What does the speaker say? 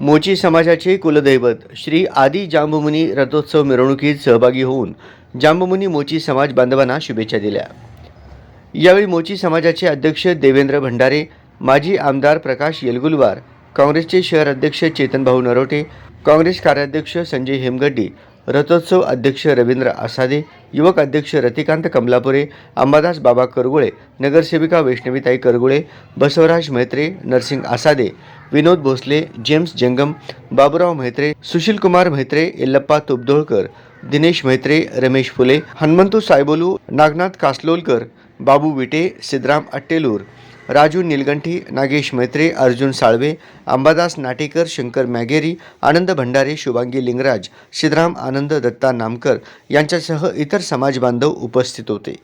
मोची समाजाचे कुलदैवत श्री आदी जांबुमुनी रथोत्सव मिरवणुकीत सहभागी होऊन जांबुमुनी मोची समाज बांधवांना शुभेच्छा दिल्या. यावेळी मोची समाजाचे अध्यक्ष देवेंद्र भंडारे माजी आमदार प्रकाश येलगुलवार काँग्रेसचे शहर अध्यक्ष चेतनभाऊ नरोटे काँग्रेस कार्याध्यक्ष संजय हेमगड्डी रथोत्सव अध्यक्ष रवींद्र आसादे युवक अध्यक्ष रतिकांत कमलापुरे अंबादास बाबा करगुळे नगरसेविका वैष्णवीताई करगुळे बसवराज मैत्रे नरसिंग आसादे विनोद भोसले जेम्स जंगम बाबुराव म्हेत्रे सुशीलकुमार म्हेत्रे येल्लप्पा तुबदोळकर दिनेश म्हेत्रे रमेश फुले हनुमंतू सायबोलू नागनाथ कासलोलकर बाबू विटे सिद्धराम अट्टेलूर राजू निलगंठी नागेश मैत्रे अर्जुन साळवे अंबादास नाटेकर शंकर मॅगेरी आनंद भंडारे शुभांगी लिंगराज सिद्धराम आनंद दत्ता नामकर यांच्यासह इतर समाज बांधव उपस्थित होते.